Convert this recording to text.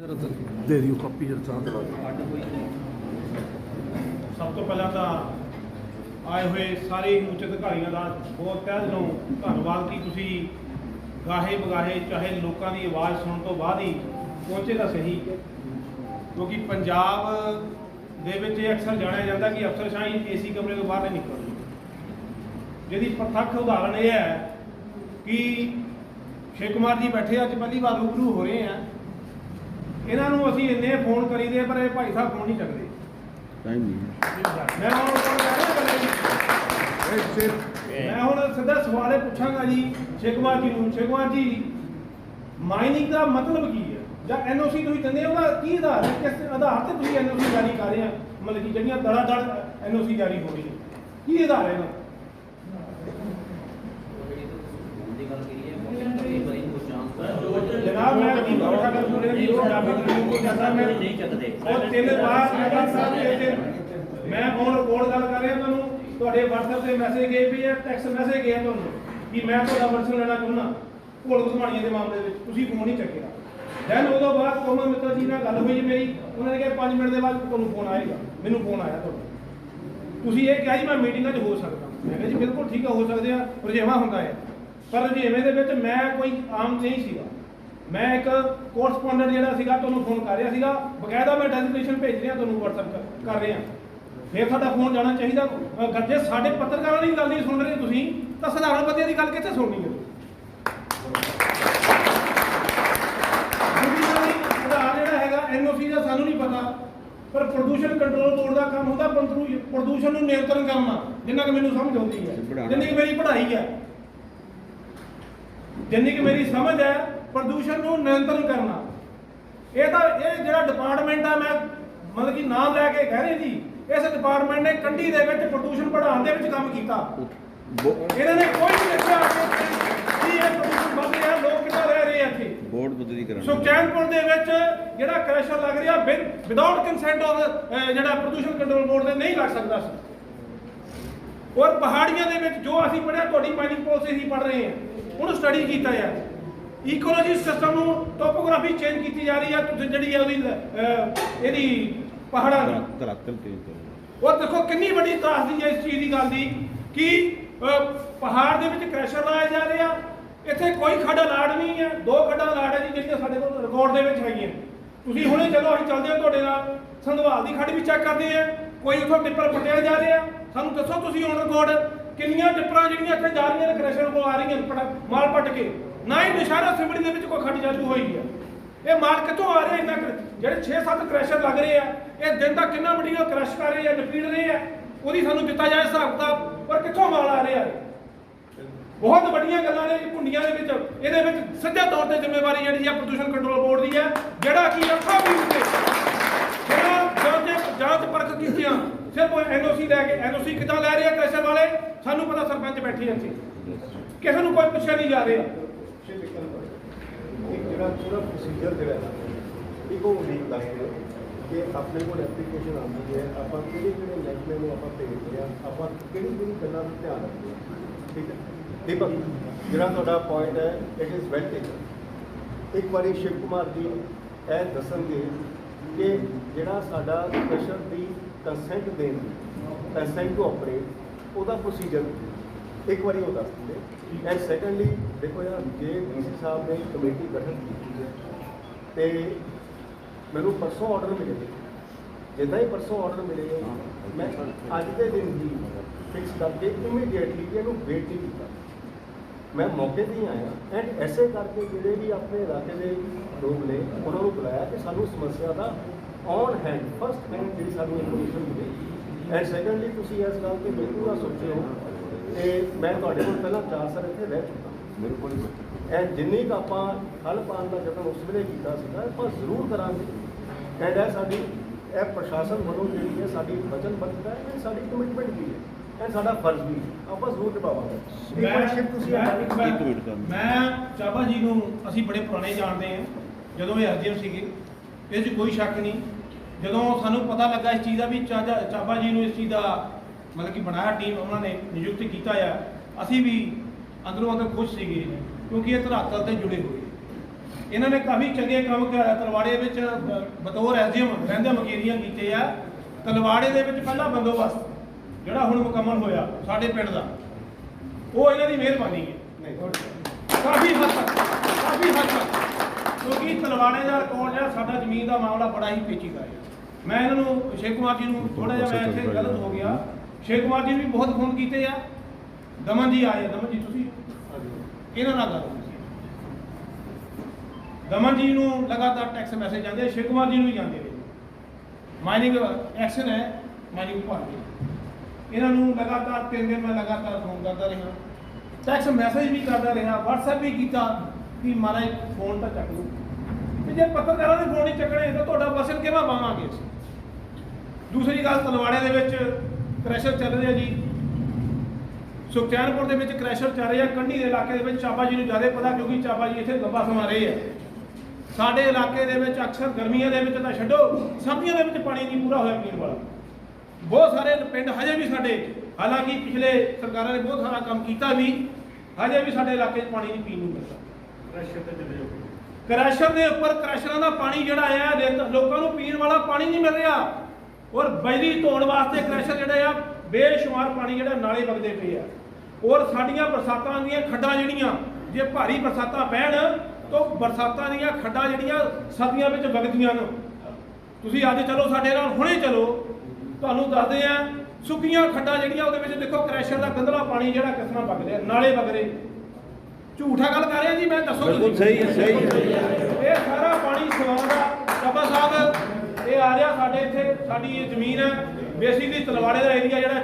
ਦੇ ਦਿਓ ਕਾਪੀ ਜਰ ਸਾਹਿਬ ਸਭ ਤੋਂ ਪਹਿਲਾਂ ਤਾਂ ਆਏ ਹੋਏ ਸਾਰੇ ਉੱਚ ਅਧਿਕਾਰੀਆਂ ਦਾ ਬਹੁਤ ਤਹਿ ਦਿਲੋਂ ਧੰਨਵਾਦ ਕਿ ਤੁਸੀਂ ਗਾਹੇ ਬਗਾਹੇ ਚਾਹੇ ਲੋਕਾਂ ਦੀ ਆਵਾਜ਼ ਸੁਣਨ ਤੋਂ ਬਾਅਦ ਹੀ ਪਹੁੰਚੇ ਤਾਂ ਸਹੀ। ਕਿਉਂਕਿ ਪੰਜਾਬ ਦੇ ਵਿੱਚ ਇਹ ਅਕਸਰ ਜਾਣਿਆ ਜਾਂਦਾ ਕਿ ਅਫਸਰਸ਼ਾਹੀ ਏਸੀ ਕਮਰੇ ਤੋਂ ਬਾਹਰ ਨਹੀਂ ਨਿਕਲਦੀ। ਜਿਹਦੀ ਪ੍ਰਤੱਖ ਉਦਾਹਰਣ ਇਹ ਹੈ ਕਿ ਸ਼ਿਵ ਕੁਮਾਰ ਜੀ ਬੈਠੇ ਅੱਜ ਪਹਿਲੀ ਵਾਰ ਰੂਬਰੂ ਹੋ ਰਹੇ ਆ। ਇਹਨਾਂ ਨੂੰ ਅਸੀਂ ਇੰਨੇ ਫੋਨ ਕਰੀਦੇ ਪਰ ਇਹ ਭਾਈ ਸਾਹਿਬ ਫੋਨ ਨਹੀਂ ਚੱਕਦੇ। ਟਾਈਮ ਨਹੀਂ ਮੈਂ ਹੁਣ ਮੈਂ ਹੁਣ ਸਿੱਧਾ ਸਵਾਲ ਇਹ ਪੁੱਛਾਂਗਾ ਜੀ ਸ਼ੇਖਵਾਰ ਜੀ ਨੂੰ। ਸ਼ੇਖਵਾਰ ਜੀ ਮਾਈਨਿੰਗ ਦਾ ਮਤਲਬ ਕੀ ਹੈ? ਜਾਂ ਐਨਓਸੀ ਤੁਸੀਂ ਦਿੰਦੇ ਹੋ ਉਹਦਾ ਕੀ ਆਧਾਰ ਹੈ? ਕਿਸ ਆਧਾਰ ਤੇ ਤੁਸੀਂ ਐਨਓਸੀ ਜਾਰੀ ਕਰ ਰਹੇ ਆ ਮਤਲਬ ਕਿ ਜਿਹੜੀਆਂ ਦੜਾ ਦੜ ਐਨਓਸੀ ਜਾਰੀ ਹੋ ਰਹੀ ਹੈ ਕੀ ਆਧਾਰ ਹੈ ਇਹਦਾ ਜਨਾਬ ਮੈਂ ਕੀ ਬੈਠਾ ਕਰ ਸੁਣਿਆ ਜੀ ਪੰਜਾਬੀ ਨੂੰ ਕੋਈ ਜਾਂਦਾ ਮੈਂ ਨਹੀਂ ਚੱਕਦੇ। ਉਹ ਤਿੰਨ ਵਾਰ ਮੈਂ ਸਾਹਿਬ ਦੇ ਤੇ ਮੈਂ ਹੁਣ ਰਿਪੋਰਟ ਗੱਲ ਕਰ ਰਿਹਾ ਤੁਹਾਨੂੰ। ਤੁਹਾਡੇ WhatsApp ਤੇ ਮੈਸੇਜ ਗਏ ਵੀ ਹੈ ਟੈਕਸਟ ਮੈਸੇਜ ਗਿਆ ਤੁਹਾਨੂੰ ਕਿ ਮੈਂ ਤੁਹਾਡਾ ਵਰਸ਼ਨ ਲੈਣਾ ਚਾਹੁੰਦਾ ਭੋਲ ਘੁਮਾਣੀਆਂ ਦੇ ਮਾਮਲੇ ਵਿੱਚ। ਤੁਸੀਂ ਫੋਨ ਨਹੀਂ ਚੱਕਿਆ। ਦੈਨ ਉਦੋਂ ਬਾਅਦ ਕੋਮਲ ਮਿੱਤਲ ਜੀ ਨਾਲ ਗੱਲ ਹੋਈ ਮੇਰੀ। ਉਹਨਾਂ ਨੇ ਕਿਹਾ 5 ਮਿੰਟ ਦੇ ਬਾਅਦ ਤੁਹਾਨੂੰ ਫੋਨ ਆਏਗਾ। ਮੈਨੂੰ ਫੋਨ ਆਇਆ ਤੁਹਾਡਾ। ਤੁਸੀਂ ਇਹ ਕਿਹਾ ਜੀ ਮੈਂ ਮੀਟਿੰਗਾਂ 'ਚ ਹੋ ਸਕਦਾ। ਮੈਂ ਕਿਹਾ ਜੀ ਬਿਲਕੁਲ ਠੀਕ ਆ ਹੋ ਸਕਦੇ ਆ। ਰੁਝੇਵਾਂ ਹੁੰਦਾ ਹੈ ਪਰ ਰੁਝੇਵੇਂ ਦੇ ਵਿੱਚ ਮੈਂ ਕੋਈ ਆਮ ਨਹੀਂ ਸੀਗਾ। ਮੈਂ ਇੱਕ ਕੋਰਸਪੋਂਡੈਂਟ ਜਿਹੜਾ ਸੀਗਾ ਤੁਹਾਨੂੰ ਫੋਨ ਕਰ ਰਿਹਾ ਸੀਗਾ। ਬਕਾਇਦਾ ਮੈਂ ਡੈਜ਼ਿਗਨੇਸ਼ਨ ਭੇਜ ਰਿਹਾ ਤੁਹਾਨੂੰ WhatsApp ਕਰ- ਕਰ ਰਿਹਾ। ਫਿਰ ਤੁਹਾਡਾ ਫੋਨ ਜਾਣਾ ਚਾਹੀਦਾ। ਅ, ਗੱਜੇ ਸਾਡੇ ਪੱਤਰਕਾਰਾਂ ਦੀ ਗੱਲ ਨਹੀਂ ਸੁਣ ਰਹੇ ਤੁਸੀਂ ਤਾਂ ਸਧਾਰਨ ਬੰਦਿਆਂ ਦੀ ਗੱਲ ਕਿੱਥੇ ਸੁਣਨੀ ਹੈ? ਦੂਜੀ ਗੱਲ ਇਹ ਆਧਾਰ ਜਿਹੜਾ ਹੈਗਾ ਐਨਓਸੀ ਦਾ ਸਾਨੂੰ ਨਹੀਂ ਪਤਾ। ਪਰ ਪ੍ਰਦੂਸ਼ਣ ਕੰਟਰੋਲ ਬੋਰਡ ਦਾ ਕੰਮ ਹੁੰਦਾ ਪ੍ਰਦੂਸ਼ਣ ਨੂੰ ਨਿਯੰਤਰਣ ਕਰਨਾ ਜਿੰਨਾ ਕਿ ਮੈਨੂੰ ਸਮਝ ਆਉਂਦੀ ਹੈ। ਜਿੰਨੀ ਕਿ ਮੇਰੀ ਪੜ੍ਹਾਈ ਹੈ। ਜਿੰਨੀ ਕਿ ਮੇਰੀ ਸਮਝ ਹੈ ਪ੍ਰਦੂਸ਼ਣ ਨੂੰ ਨਿਯੰਤਰਣ ਕਰਨਾ। ਇਹ ਤਾਂ ਇਹ ਜਿਹੜਾ ਡਿਪਾਰਟਮੈਂਟ ਆ ਮੈਂ ਮਤਲਬ ਕਿ ਨਾਮ ਲੈ ਕੇ ਕਹਿ ਰਹੇ ਜੀ ਇਸ ਡਿਪਾਰਟਮੈਂਟ ਨੇ ਕੰਢੀ ਦੇ ਵਿੱਚ ਪ੍ਰਦੂਸ਼ਣ ਵਧਾਉਣ ਦੇ ਵਿੱਚ ਕੰਮ ਕੀਤਾ। ਇਹਨਾਂ ਨੇ ਕੋਈ ਨਹੀਂ ਦੇਖਿਆ ਕਿ ਇਹ ਪ੍ਰਦੂਸ਼ਣ ਵੱਧ ਰਿਹਾ ਲੋਕ ਕਿੱਦਾਂ ਰਹਿ ਰਹੇ ਆ ਇੱਥੇ। ਬੋਰਡ ਬਦਲੀ ਕਰਾਂਗੇ। ਸੁਖਚੈਨਪੁਰ ਦੇ ਵਿੱਚ ਜਿਹੜਾ ਕ੍ਰੈਸ਼ਰ ਲੱਗ ਰਿਹਾ ਵਿਦਆਊਟ ਕੰਸੈਂਟ ਆਫ ਜਿਹੜਾ ਪ੍ਰਦੂਸ਼ਣ ਕੰਟਰੋਲ ਬੋਰਡ ਦੇ ਨਹੀਂ ਲੱਗ ਸਕਦਾ ਸੀ। ਔਰ ਪਹਾੜੀਆਂ ਦੇ ਵਿੱਚ ਜੋ ਅਸੀਂ ਪੜਿਆ ਤੁਹਾਡੀ ਮਾਈਨਿੰਗ ਪਾਲਿਸੀ ਹੀ ਪੜ ਰਹੇ ਹਾਂ ਉਹਨੂੰ ਸਟੱਡੀ ਕੀਤਾ ਹੈ ਇਕੋਲੋਜੀ ਸਿਸਟਮ ਨੂੰ ਟੋਪੋਗ੍ਰਾਫੀ ਚੇਂਜ ਕੀਤੀ ਜਾ ਰਹੀ ਹੈ ਤੁਸੀਂ ਜਿਹੜੀ ਹੈ ਉਹਦੀ ਅਹ, ਇਹਦੀ ਪਹਾੜਾਂ ਦੀ। ਤੇਜ਼ ਕਰੋ ਔਰ ਦੇਖੋ ਕਿੰਨੀ ਵੱਡੀ ਤਰਾਸਦੀ ਹੈ ਇਸ ਚੀਜ਼ ਦੀ ਗੱਲ ਦੀ ਕਿ ਅਹ, ਪਹਾੜ ਦੇ ਵਿੱਚ ਕ੍ਰੈਸ਼ਰ ਲਾਇਆ ਜਾ ਰਿਹਾ ਇੱਥੇ ਕੋਈ ਖੱਡ ਅਲਾਟ ਨਹੀਂ ਹੈ ਦੋ ਖੱਡਾਂ ਅਲਾਟ ਹੈ ਜੀ ਜਿਹੜੀਆਂ ਸਾਡੇ ਕੋਲ ਰਿਕਾਰਡ ਦੇ ਵਿੱਚ ਹੈਗੀਆਂ। ਤੁਸੀਂ ਹੁਣੇ ਚਲੋ ਅਸੀਂ ਚੱਲਦੇ ਹਾਂ ਤੁਹਾਡੇ ਨਾਲ। ਸੰਧਵਾਲ ਦੀ ਖੱਡ ਵੀ ਚੈੱਕ ਕਰਦੇ ਆ ਕੋਈ ਉਥੋਂ ਟਿੱਪਰ ਪਟਿਆ ਜਾ ਰਿਹਾ। ਸਾਨੂੰ ਦੱਸੋ ਤੁਸੀਂ ਹੁਣ ਰਿਕਾਰਡ ਕਿੰਨੀਆਂ ਟਿੱਪਰਾਂ ਜਿਹੜੀਆਂ ਇੱਥੇ ਜਾ ਰਹੀਆਂ ਨੇ ਕ੍ਰੈਸ਼ਰ ਕੋਲ ਆ ਰਹੀਆਂ ਪਟ- ਮਾਲ ਪੱਟ ਕੇ। ਨਾ ਹੀ ਨਿਸ਼ਾਨਾ ਸਿਮੜੀ ਦੇ ਵਿੱਚ ਕੋਈ ਖੱਡ ਚਾਲੂ ਹੋਈ ਹੈ ਇਹ ਮਾਲ ਕਿੱਥੋਂ ਆ ਰਿਹਾ ਇੰਨਾ ਕੁ? ਜਿਹੜੇ 6-7 ਕ੍ਰੈਸ਼ਰ ਲੱਗ ਰਹੇ ਆ, ਇਹ ਦਿਨ ਦਾ ਕਿੰਨਾ ਮਟੀਰੀਅਲ ਕ੍ਰਸ਼ ਕਰ ਰਹੇ ਆ ਨਪੀੜ ਰਹੇ ਆ? ਉਹਦੀ ਸਾਨੂੰ ਦਿੱਤਾ ਜਾਏ ਹਿਸਾਬ ਕਿਤਾਬ, ਪਰ ਕਿੱਥੋਂ ਮਾਲ ਆ ਰਿਹਾ? ਬਹੁਤ ਵੱਡੀਆਂ ਗੱਲਾਂ ਨੇ ਭੁੰਡੀਆਂ ਦੇ ਵਿੱਚ। ਇਹਦੇ ਵਿੱਚ ਸਿੱਧੇ ਤੌਰ ਤੇ ਜ਼ਿੰਮੇਵਾਰੀ ਜਿਹੜੀ ਆ ਪ੍ਰਦੂਸ਼ਣ ਕੰਟਰੋਲ ਬੋਰਡ ਦੀ ਹੈ ਜਿਹੜਾ ਕਿ ਅੱਖਾਂ ਵੀ ਉੱਤੇ। ਜਿਹੜਾ ਜਾਂਚ ਜਾਂਚ ਪਰਖ ਕੀਤੀਆਂ, ਸਿਰਫ ਐਨਓਸੀ ਲੈ ਕੇ ਐਨਓਸੀ ਕਿੱਦਾਂ ਲੈ ਰਿਹਾ ਕ੍ਰੈਸ਼ਰ ਵਾਲੇ? ਸਾਨੂੰ ਪਤਾ ਸਰਪੰਚ ਬੈਠੇ ਆ ਇੱਥੇ। ਕਿਸੇ ਨੂੰ ਕੋਈ ਪੁੱਛਿਆ ਨਹੀਂ ਜਾ ਰਿਹਾ। ਜਿਹੜਾ ਪੂਰਾ ਪ੍ਰੋਸੀਜਰ ਜਿਹੜਾ ਹੈ, ਇੱਕ ਉਹ ਲੀਕ ਦੱਸਦੇ ਕਿ ਆਪਣੇ ਕੋਲ ਐਪਲੀਕੇਸ਼ਨ ਆਉਂਦੀ ਹੈ, ਆਪਾਂ ਕਿਹੜੇ ਕਿਹੜੇ ਮਹਿਕਮੇ ਨੂੰ ਆਪਾਂ ਭੇਜਦੇ ਆ ਆਪਾਂ ਕਿਹੜੀ ਕਿਹੜੀ ਗੱਲਾਂ ਦਾ ਧਿਆਨ ਰੱਖਦੇ ਹਾਂ। ਠੀਕ ਹੈ। ਦੀਪਕ, ਜਿਹੜਾ ਤੁਹਾਡਾ ਪੁਆਇੰਟ ਹੈ ਇਟ ਇਜ਼ ਵੈਲ ਟੇਕਨ ਇੱਕ ਵਾਰੀ ਸ਼ਿਵ ਕੁਮਾਰ ਜੀ ਇਹ ਦੱਸਣਗੇ ਕਿ ਜਿਹੜਾ ਸਾਡਾ ਪ੍ਰੈਸ਼ਰ ਦੀ ਕੰਸੈਂਟ ਦੇਣ ਕੰਸੈਂਟ ਟੂ ਆਪਰੇਟ ਉਹਦਾ ਪ੍ਰੋਸੀਜਰ ਇੱਕ ਵਾਰੀ ਉਹ ਦੱਸ ਦਿੰਦੇ ਐਂਡ ਸੈਕੰਡਲੀ ਦੇਖੋ ਯਾਰ ਜੇ ਡੀਸੀ ਸਾਹਿਬ ਨੇ ਕਮੇਟੀ ਗਠਨ ਕੀਤੀ ਹੈ ਤੇ ਮੈਨੂੰ ਪਰਸੋਂ ਆਰਡਰ ਮਿਲੇ ਜਿੱਦਾਂ ਹੀ ਪਰਸੋਂ ਆਰਡਰ ਮਿਲੇ ਮੈਂ ਅੱਜ ਦੇ ਦਿਨ ਹੀ ਫਿਕਸ ਕਰਕੇ ਇਮੀਡੀਏਟਲੀ ਇਹਨੂੰ ਵੇਟ ਨਹੀਂ ਕੀਤਾ ਮੈਂ ਮੌਕੇ ਤੇ ਹੀ ਆਇਆ ਐਂਡ ਐਸੇ ਕਰਕੇ ਜਿਹੜੇ ਵੀ ਆਪਣੇ ਇਲਾਕੇ ਦੇ ਲੋਕ ਨੇ ਉਹਨਾਂ ਨੂੰ ਬੁਲਾਇਆ ਕਿ ਸਾਨੂੰ ਸਮੱਸਿਆ ਦਾ ਔਨ ਹੈਂਡ ਫਸਟ ਹੈਂਡ ਜਿਹੜੀ ਸਾਨੂੰ ਇਨਫੋਰਮੇਸ਼ਨ ਮਿਲੇ ਐਂਡ ਸੈਕੰਡਲੀ ਤੁਸੀਂ ਇਸ ਗੱਲ ਤੇ ਬਿਲਕੁਲ ਨਾ ਸੋਚਿਓ ਕਿ ਮੈਂ ਤੁਹਾਡੇ ਕੋਲ ਪਹਿਲਾਂ 4 ਸਾਲ ਇੱਥੇ ਰਹਿ ਚੁੱਕਾ। ਬਿਲਕੁਲ ਐਂਡ ਜਿੰਨੀ ਕੁ ਆਪਾਂ ਹਲ ਪਾਉਣ ਦਾ ਯਤਨ ਉਸ ਵੇਲੇ ਕੀਤਾ ਸੀਗਾ ਆਪਾਂ ਜ਼ਰੂਰ ਕਰਾਂਗੇ। ਐਂਡ ਇਹ ਸਾਡੀ ਇਹ ਪ੍ਰਸ਼ਾਸਨ ਵੱਲੋਂ ਜਿਹੜੀ ਹੈ ਸਾਡੀ ਵਚਨਬੱਧਤਾ ਹੈ ਇਹ ਸਾਡੀ ਕਮਿਟਮੈਂਟ ਵੀ ਹੈ। ਐਂਡ ਸਾਡਾ ਫਰਜ਼ ਵੀ ਹੈ। ਆਪਾਂ ਜ਼ਰੂਰ ਨਿਭਾਵਾਂਗੇ। ਇੱਕ ਵਾਰ ਤੁਸੀਂ ਮਿੰਟ। ਮੈਂ ਚਾਬਾ ਜੀ ਨੂੰ ਅਸੀਂ ਬੜੇ ਪੁਰਾਣੇ ਜਾਣਦੇ ਹਾਂ। ਜਦੋਂ ਇਹ ਐਸਡੀਐਮ ਸੀਗੇ ਇਹ 'ਚ ਕੋਈ ਸ਼ੱਕ ਨਹੀਂ। ਜਦੋਂ ਸਾਨੂੰ ਪਤਾ ਲੱਗਾ ਇਸ ਚੀਜ਼ ਦਾ ਵੀ ਚਾਚਾ ਚਾਬਾ ਜੀ ਨੂੰ ਇਸ ਚੀਜ਼ ਦਾ ਮਤਲਬ ਕਿ ਬਣਾਇਆ ਟੀਮ ਉਹਨਾਂ ਨੇ ਨਿਯੁਕਤ ਕੀਤਾ ਆ। ਅਸੀਂ ਵੀ ਅੰਦਰੋਂ ਅੰਦਰ ਖੁਸ਼ ਸੀਗੇ ਕਿਉਂਕਿ ਇਹ ਧਰਾਤਲ ਤੇ ਜੁੜੇ ਹੋਏ ਇਹਨਾਂ ਨੇ ਕਾਫੀ ਚੰਗੇ ਕੰਮ ਕ- ਤਲਵਾੜੇ ਵਿੱਚ ਬਤੌਰ ਐਸਡੀਐਮ ਰਹਿੰਦੇ ਮਕੇਰੀਆਂ ਕੀਤੇ ਆ। ਤਲਵਾੜੇ ਦੇ ਵਿੱਚ ਪਹਿਲਾ ਬੰਦੋਬਸਤ ਜਿਹੜਾ ਹੁਣ ਮੁਕੰਮਲ ਹੋਇਆ ਸਾਡੇ ਪਿੰਡ ਦਾ ਉਹ ਇਹਨਾਂ ਦੀ ਮਿਹਰਬਾਨੀ ਹੈ। ਕਾਫੀ ਹੱਦ ਤੱਕ ਕਾਫੀ ਹੱਦ ਤੱਕ। ਕਿਉਂਕਿ ਤਲਵਾੜੇ ਦਾ ਰਿਕਾਰਡ ਜਿਹੜਾ ਸਾਡਾ ਜ਼ਮੀਨ ਦਾ ਮਾਮਲਾ ਬੜਾ ਹੀ ਪੇਚੀਦਾ ਹੈ ਮੈਂ ਇਹਨਾਂ ਨੂੰ ਸ਼ੇਖ ਕੁਮਾਰ ਜੀ ਨੂੰ ਥੋੜਾ ਜਿਹਾ ਮੈਂ ਇੱਥੇ ਗਲਤ ਹੋ ਗਿਆ। ਸ਼ੇਖ ਕੁਮਾਰ ਜੀ ਨੂੰ ਵੀ ਬਹੁਤ ਫੋਨ ਕੀਤੇ ਆ। ਦਮਨ ਜੀ ਆਏ ਦਮਨ ਜੀ ਤੁਸੀਂ? ਇਹਨਾਂ ਨਾਲ ਗੱਲ ਦਮਨ ਜੀ ਨੂੰ ਲਗਾਤਾਰ ਟੈਕਸ ਮੈਸੇਜ ਜਾਂਦੇ ਆ ਸ਼ੇਖ ਕੁਮਾਰ ਜੀ ਨੂੰ ਵੀ ਜਾਂਦੇ ਨੇ। ਮਾਈਨਿੰਗ ਐਕਸ਼ਨ ਹੈ ਮਾਈਨਿੰਗ ਵਿਭਾਗ ਦੀ। ਇਹਨਾਂ ਨੂੰ ਲਗਾਤਾਰ ਤਿੰਨ ਦਿਨ ਮੈਂ ਲਗਾਤਾਰ ਫੋਨ ਕਰਦਾ ਰਿਹਾ। ਟੈਕਸ ਮੈਸੇਜ ਵੀ ਕਰਦਾ ਰਿਹਾ WhatsApp ਵੀ ਕੀਤਾ ਕਿ ਮਹਾਰਾਜ ਫੋਨ ਤਾਂ ਚੱਕ ਲਓ। ਤੇ ਜੇ ਪੱਤਰਕਾਰਾਂ ਦੇ ਫੋਨ ਹੀ ਚੱਕਣੇ ਤਾਂ ਤੁਹਾਡਾ ਵਸਨ ਕਿਵੇਂ ਪਾਵਾਂਗੇ ਅਸੀਂ? ਦੂਸਰੀ ਗੱਲ ਤਲਵਾੜੇ ਦੇ ਵਿੱਚ ਕ੍ਰੈਸ਼ਰ ਚੱਲ ਰਿਹਾ ਜੀ। ਸੁਖਚੈਨਪੁਰ ਦੇ ਵਿੱਚ ਕ੍ਰੈਸ਼ਰ ਚੱਲ ਰਿਹਾ ਕੰਢੀ ਦੇ ਇਲਾਕੇ ਦੇ ਵਿੱਚ ਚਾਬਾ ਜੀ ਨੂੰ ਜ਼ਿਆਦਾ ਪਤਾ ਕਿਉਂਕਿ ਚਾਬਾ ਜੀ ਇੱਥੇ ਲੰਬਾ ਸਮਾਂ ਰਹੇ ਆ। ਸਾਡੇ ਇਲਾਕੇ ਦੇ ਵਿੱਚ ਅਕਸਰ ਗਰਮੀਆਂ ਦੇ ਵਿੱਚ ਤਾਂ ਛੱਡੋ ਸਰਦੀਆਂ ਦੇ ਵਿੱਚ ਪਾਣੀ ਨਹੀਂ ਪੂਰਾ ਹੋਇਆ ਪੀਣ ਵਾਲਾ। ਬਹੁਤ ਸਾਰੇ ਪਿੰਡ ਹਜੇ ਵੀ ਸਾਡੇ ਹਾਲਾਂਕਿ ਪਿਛਲੇ ਸਰਕਾਰਾਂ ਨੇ ਬਹੁਤ ਸਾਰਾ ਕੰਮ ਕੀਤਾ ਵੀ ਹਜੇ ਵੀ ਸਾਡੇ ਇਲਾਕੇ 'ਚ ਪਾਣੀ ਨਹੀਂ ਪੀਣ ਨੂੰ ਮਿਲਦਾ। ਕ੍ਰੈਸ਼ਰ ਦੇ ਉੱਪਰ ਕ੍ਰੈਸ਼ਰਾਂ ਦਾ ਪਾਣੀ ਜਿਹੜਾ ਆ ਰੇਤ- ਲੋਕਾਂ ਨੂੰ ਪੀਣ ਵਾਲਾ ਪਾਣੀ ਨਹੀਂ ਮਿਲ ਰਿਹਾ। ਔਰ ਬਿਜਲੀ ਧੋਣ ਵਾਸਤੇ ਕ੍ਰੈਸ਼ਰ ਜਿਹੜੇ ਆ ਬੇਸ਼ੁਮਾਰ ਪਾਣੀ ਜਿਹੜਾ ਨਾਲੇ ਵਗਦੇ ਪਏ ਆ। ਔਰ ਸਾਡੀਆਂ ਬਰਸਾਤਾਂ ਦੀਆਂ ਖੱਡਾਂ ਜਿਹੜੀਆਂ ਜੇ ਭਾਰੀ ਬਰਸਾਤਾਂ ਪੈਣ ਤਾਂ ਬਰਸਾਤਾਂ ਦੀਆਂ ਖੱਡਾਂ ਜਿਹੜੀਆਂ ਸਰਦੀਆਂ ਵਿੱਚ ਵਗਦੀਆਂ ਨੇ। ਤੁਸੀਂ ਅੱਜ ਚਲੋ ਸਾਡੇ ਨਾਲ ਹੁਣੇ ਚਲੋ। ਤੁਹਾਨੂੰ ਦੱਸਦੇ ਆ ਸੁੱਕੀਆਂ ਖੱਡਾਂ ਜਿਹੜੀਆਂ ਉਹਦੇ ਵਿੱਚ ਦੇਖੋ ਕ੍ਰੈਸ਼ਰ ਦਾ ਗੰਦਲਾ ਪਾਣੀ ਜਿਹੜਾ ਕਿਸ ਤਰ੍ਹਾਂ ਵਗ ਰਿਹਾ ਨਾਲੇ ਵਗ ਰਹੇ ਝੂਠਾ ਗੱਲ ਕਰ ਰਿਹਾ ਜੀ ਮੈਂ ਦੱਸੋ ਬਿਲਕੁਲ ਤੁਸੀਂ। ਸਹੀ ਹੈ, ਸਹੀ ਹੈ। ਇਹ ਸਾਰਾ ਪਾਣੀ ਸਵਾਂ ਦਾ ਬਾਬਾ ਸਾਹਿਬ ਇਹ ਆ ਰਿਹਾ ਸਾਡੇ ਇੱਥੇ ਸਾਡੀ ਇਹ ਜ਼ਮੀਨ ਹੈ ਬੇਸਿਕਲੀ ਤਲਵਾੜੇ ਦਾ ਏਰੀਆ ਜਿਹੜਾ